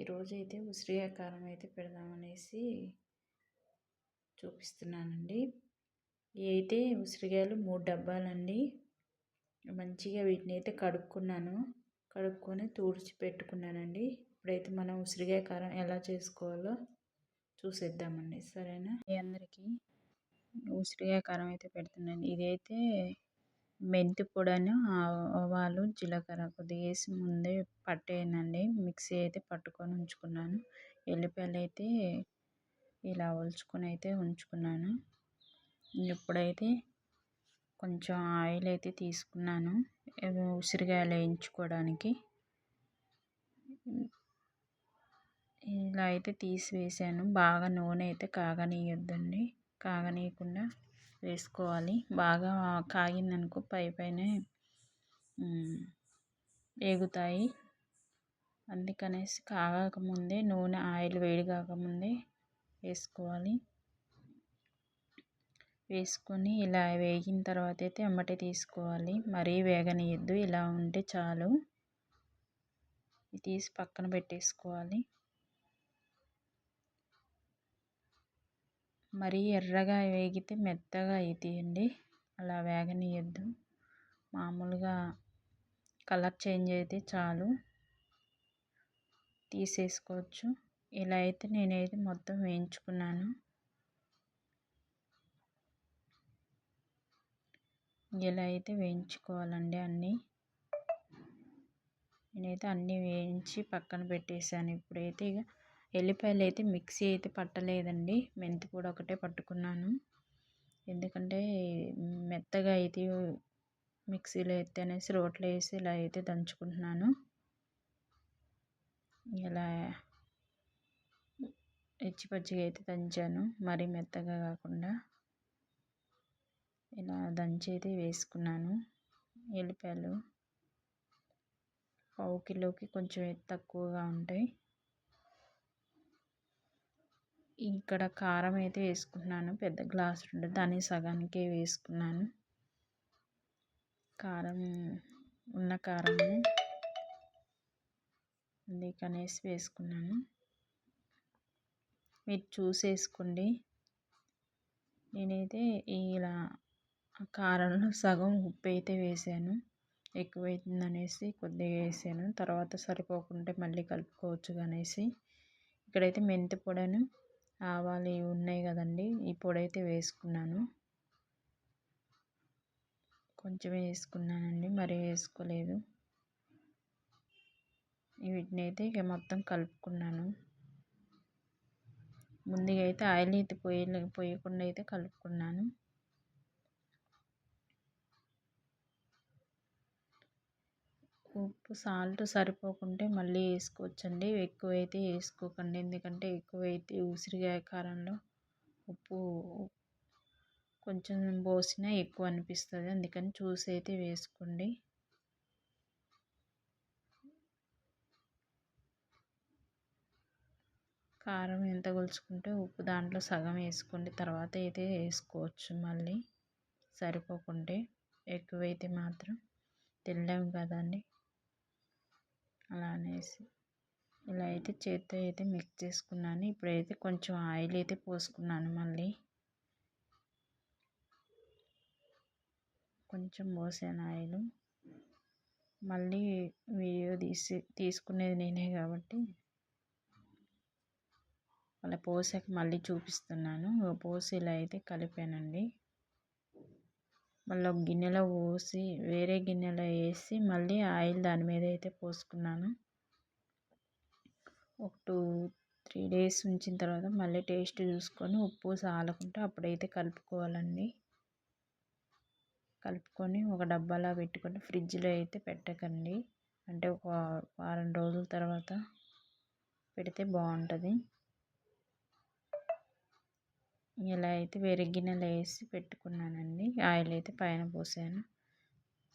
ఈరోజైతే ఉసిరికాయ కారం అయితే పెడదామనేసి చూపిస్తున్నానండి. ఇవి అయితే ఉసిరికాయలు మూడు డబ్బాలండి. మంచిగా వీటిని అయితే కడుక్కున్నాను. కడుక్కొని తుడిచి పెట్టుకున్నానండి. ఇప్పుడైతే మనం ఉసిరికాయ కారం ఎలా చేసుకోవాలో చూసేద్దామండి. సరేనా? మీ అందరికీ ఉసిరికాయ కారం అయితే పెడుతున్నాను. ఇదైతే మెంతి పొడిని ఆవాలు జీలకర్ర కొద్దిగా వేసి ముందే పట్టేయనండి. మిక్సీ అయితే పట్టుకొని ఉంచుకున్నాను. ఎల్లిపాయలు అయితే ఇలా ఒలుచుకొని అయితే ఉంచుకున్నాను. ఇప్పుడైతే కొంచెం ఆయిల్ అయితే తీసుకున్నాను. ఉసిరికాయలు వేయించుకోవడానికి. ఇలా అయితే తీసి వేసాను. బాగా నూనె అయితే కాగనీయొద్దండి. కాగనీయకుండా వేసుకోవాలి. బాగా కాగిందనుకో పై పైన వేగుతాయి. అందుకనేసి కాగకముందే నూనె ఆయిల్ వేడి కాకముందే వేసుకోవాలి. వేసుకొని ఇలా వేగిన తర్వాత అయితే ఎమ్మటే తీసుకోవాలి. మరీ వేగనీయద్దు ఇలా ఉంటే చాలు. తీసి పక్కన పెట్టేసుకోవాలి. మరీ ఎర్రగా వేగితే మెత్తగా అవుతాయండి అలా వేగనీయద్దు మామూలుగా కలర్ చేంజ్ అయితే చాలు. తీసేసుకోవచ్చు. ఇలా అయితే నేనైతే మొత్తం వేయించుకున్నాను. ఇలా అయితే వేయించుకోవాలండి అన్నీ. నేనైతే అన్నీ వేయించి పక్కన పెట్టేశాను. ఇప్పుడైతే ఇక ఎల్లిపాయలు అయితే మిక్సీ అయితే పట్టలేదండి. మెంతి పొడి ఒకటే పట్టుకున్నాను. ఎందుకంటే మెత్తగా అయితే మిక్సీలో ఎత్తి అనేసి రోట్లో వేసి ఇలా అయితే దంచుకుంటున్నాను. ఇలా ఇచ్చి పచ్చిగా అయితే దంచాను. మరీ మెత్తగా కాకుండా ఇలా దంచి అయితే వేసుకున్నాను. ఎల్లిపాయలు పావు కిలోకి కొంచెం తక్కువగా ఉంటాయి. ఇక్కడ కారం అయితే వేసుకున్నాను పెద్ద గ్లాస్ ఉంటుంది దాన్ని సగానికే వేసుకున్నాను. కారం ఉన్న కారం అందుకనేసి వేసుకున్నాను. మీరు చూసేసుకోండి. నేనైతే ఇలా కారంలో సగం ఉప్పు అయితే వేసాను. ఎక్కువైతుంది అనేసి కొద్దిగా వేసాను. తర్వాత సరిపోకుంటే మళ్ళీ కలుపుకోవచ్చు అనేసి ఇక్కడైతే మెంతి పొడను ఆవాలు ఇవి ఉన్నాయి కదండి. ఈ పొడి అయితే వేసుకున్నాను. కొంచెం వేసుకున్నానండి మరీ వేసుకోలేదు. వీటిని అయితే ఇక మొత్తం కలుపుకున్నాను. ముందుగా అయితే ఆయిల్ అయితే పోయ పోయకుండా అయితే కలుపుకున్నాను. ఉప్పు సాల్ట్ సరిపోకుంటే మళ్ళీ వేసుకోవచ్చండి. ఎక్కువైతే వేసుకోకండి. ఎందుకంటే ఎక్కువైతే ఉసిరికాయ కారంలో ఉప్పు కొంచెం పోసినా ఎక్కువ అనిపిస్తుంది. అందుకని చూసి అయితే వేసుకోండి. కారం ఎంత కొలుచుకుంటే ఉప్పు దాంట్లో సగం వేసుకోండి. తర్వాత అయితే వేసుకోవచ్చు మళ్ళీ సరిపోకుంటే. ఎక్కువైతే మాత్రం తినలేము కదండి అలా అనేసి. ఇలా అయితే చేత్తో అయితే మిక్స్ చేసుకున్నాను. ఇప్పుడైతే కొంచెం ఆయిల్ అయితే పోసుకున్నాను మళ్ళీ. కొంచెం పోసాను ఆయిల్. మళ్ళీ వీడియో తీసి తీసుకునేది నేనే కాబట్టి అలా పోసాక మళ్ళీ చూపిస్తున్నాను. పోసి ఇలా అయితే కలిపానండి. మళ్ళీ ఒక గిన్నెలో పోసి వేరే గిన్నెలో వేసి మళ్ళీ ఆయిల్ దాని మీద అయితే పోసుకున్నాను. ఒక టూ త్రీ డేస్ ఉంచిన తర్వాత మళ్ళీ టేస్ట్ చూసుకొని ఉప్పు సాలకుంటే అప్పుడైతే కలుపుకోవాలండి. కలుపుకొని ఒక డబ్బాలో పెట్టుకొని ఫ్రిడ్జ్లో అయితే పెట్టకండి. అంటే ఒక వారం రోజుల తర్వాత పెడితే బాగుంటుంది. ఇలా అయితే వేరే గిన్నెలు వేసి పెట్టుకున్నానండి. ఆయిల్ అయితే పైన పోసాను.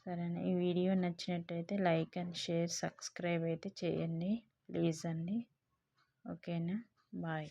సరేనా? ఈ వీడియో నచ్చినట్టయితే లైక్ అండ్ షేర్ సబ్స్క్రైబ్ అయితే చేయండి ప్లీజ్ అండి. ఓకేనా? బాయ్.